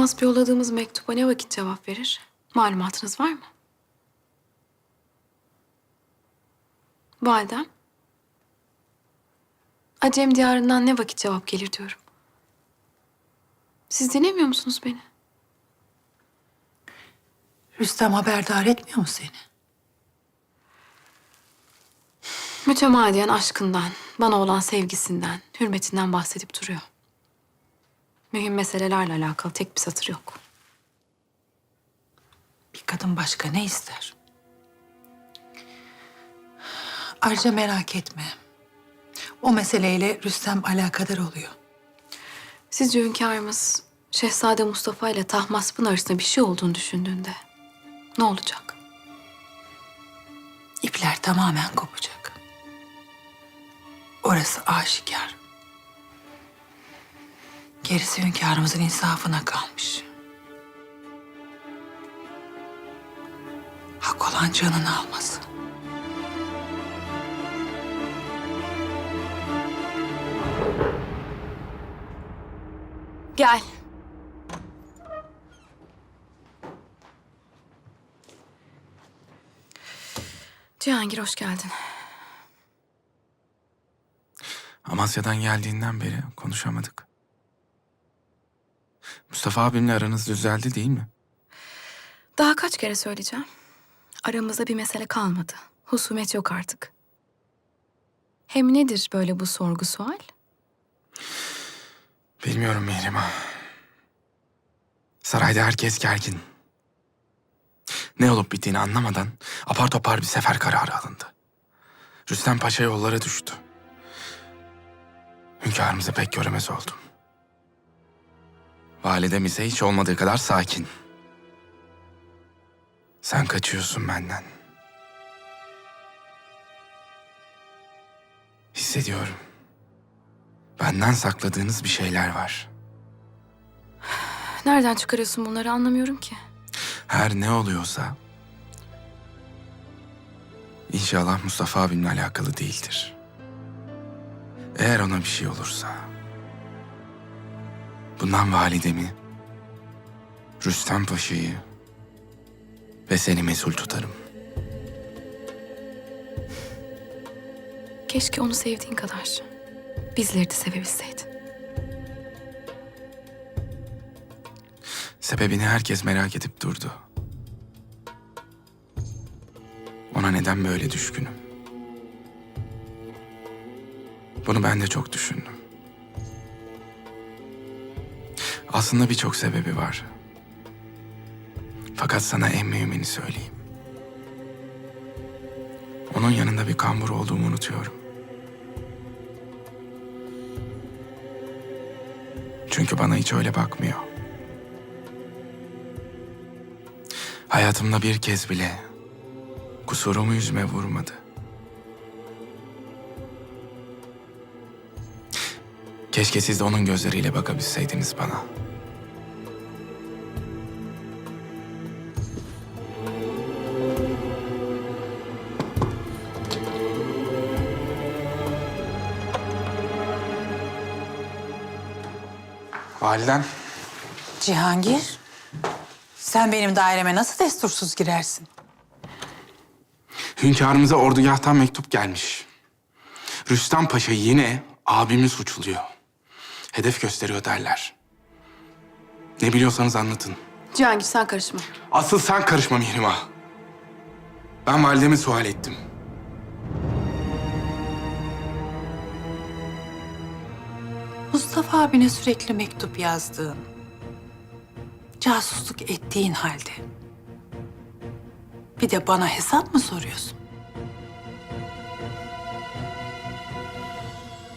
Mahmut yolladığımız mektuba ne vakit cevap verir? Malumatınız var mı? Validem. Acem diyarından ne vakit cevap gelir diyorum. Siz dinlemiyor musunuz beni? Rüstem haberdar etmiyor mu seni? Mütemadiyen aşkından, bana olan sevgisinden, hürmetinden bahsedip duruyor. Mühim meselelerle alakalı tek bir satır yok. Bir kadın başka ne ister? Ayrıca merak etme. O meseleyle Rüstem alakadar oluyor. Sizce hünkârımız Şehzade Mustafa ile Tahmasp'ın arasında bir şey olduğunu düşündüğünde ne olacak? İpler tamamen kopacak. Orası aşikar. Gerisi hünkârımızın insafına kalmış. Hak olan canını alması. Gel. Cihangir hoş geldin. Amasya'dan geldiğinden beri konuşamadık. Mustafa abimle aranız düzeldi değil mi? Daha kaç kere söyleyeceğim. Aramızda bir mesele kalmadı. Husumet yok artık. Hem nedir böyle bu sorgu sual? Bilmiyorum Mihrimah. Sarayda herkes gergin. Ne olup bittiğini anlamadan apar topar bir sefer kararı alındı. Rüstem Paşa yollara düştü. Hünkârımızı pek göremez oldum. Validem ise hiç olmadığı kadar sakin. Sen kaçıyorsun benden. Hissediyorum. Benden sakladığınız bir şeyler var. Nereden çıkarıyorsun bunları anlamıyorum ki. Her ne oluyorsa... ...inşallah Mustafa abimle alakalı değildir. Eğer ona bir şey olursa... ...bundan validemi... ...Rüstem Paşa'yı... ...ve seni mesul tutarım. Keşke onu sevdiğin kadar bizleri de sevebilseydin. Sebebini herkes merak edip durdu. Ona neden böyle düşkünüm? Bunu ben de çok düşündüm. Aslında birçok sebebi var. Fakat sana en mühimini söyleyeyim. Onun yanında bir kambur olduğumu unutuyorum. Çünkü bana hiç öyle bakmıyor. Hayatımda bir kez bile kusurumu yüzüme vurmadı. Keşke siz de onun gözleriyle bakabilseydiniz bana. Validen, Cihangir, sen benim daireme nasıl destursuz girersin? hünkârımıza ordugahtan mektup gelmiş. Rüstem Paşa yine abimi suçluyor. Hedef gösteriyor derler. Ne biliyorsanız anlatın. Cihangir sen karışma. Asıl sen karışma Mihrimah. Ben validemi sual ettim. Mustafa abine sürekli mektup yazdığın, casusluk ettiğin halde bir de bana hesap mı soruyorsun?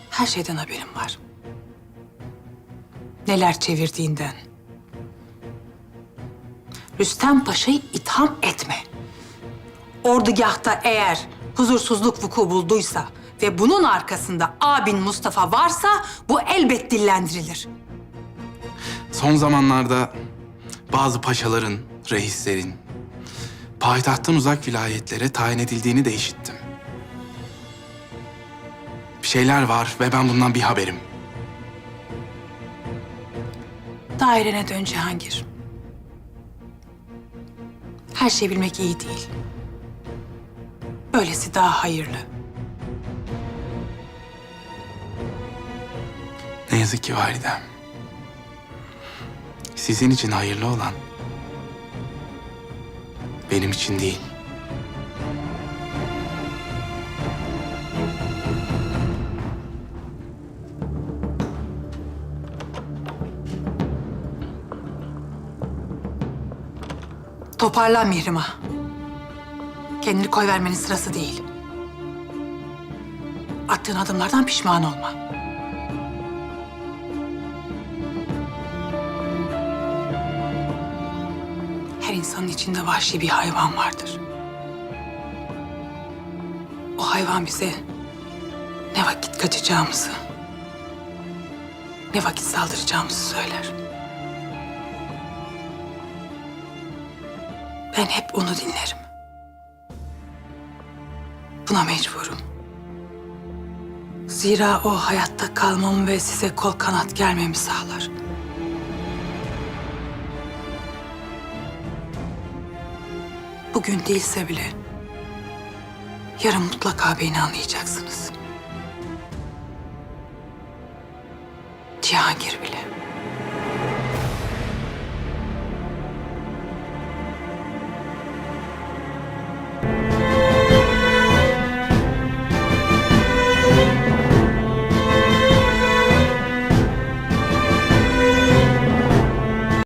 Her şeyden haberim var. Neler çevirdiğinden. Rüstem Paşa'yı itham etme. Ordugahta eğer huzursuzluk vuku bulduysa ve bunun arkasında abin Mustafa varsa bu elbet dillendirilir. Son zamanlarda bazı paşaların, reislerin payitahttan uzak vilayetlere tayin edildiğini de işittim. Bir şeyler var ve ben bundan bir haberim. Dairene dön Cihangir. Her şeyi bilmek iyi değil. Böylesi daha hayırlı. Ne yazık ki validem. Sizin için hayırlı olan benim için değil. Toparlan Mihrimah. Kendini koy vermenin sırası değil. Attığın adımlardan pişman olma. Her insanın içinde vahşi bir hayvan vardır. O hayvan bize ne vakit kaçacağımızı, ne vakit saldıracağımızı söyler. Ben hep onu dinlerim. Buna mecburum. Zira o hayatta kalmamı ve size kol kanat germemi sağlar. Bugün değilse bile yarın mutlaka beni anlayacaksınız. Cihangir bile.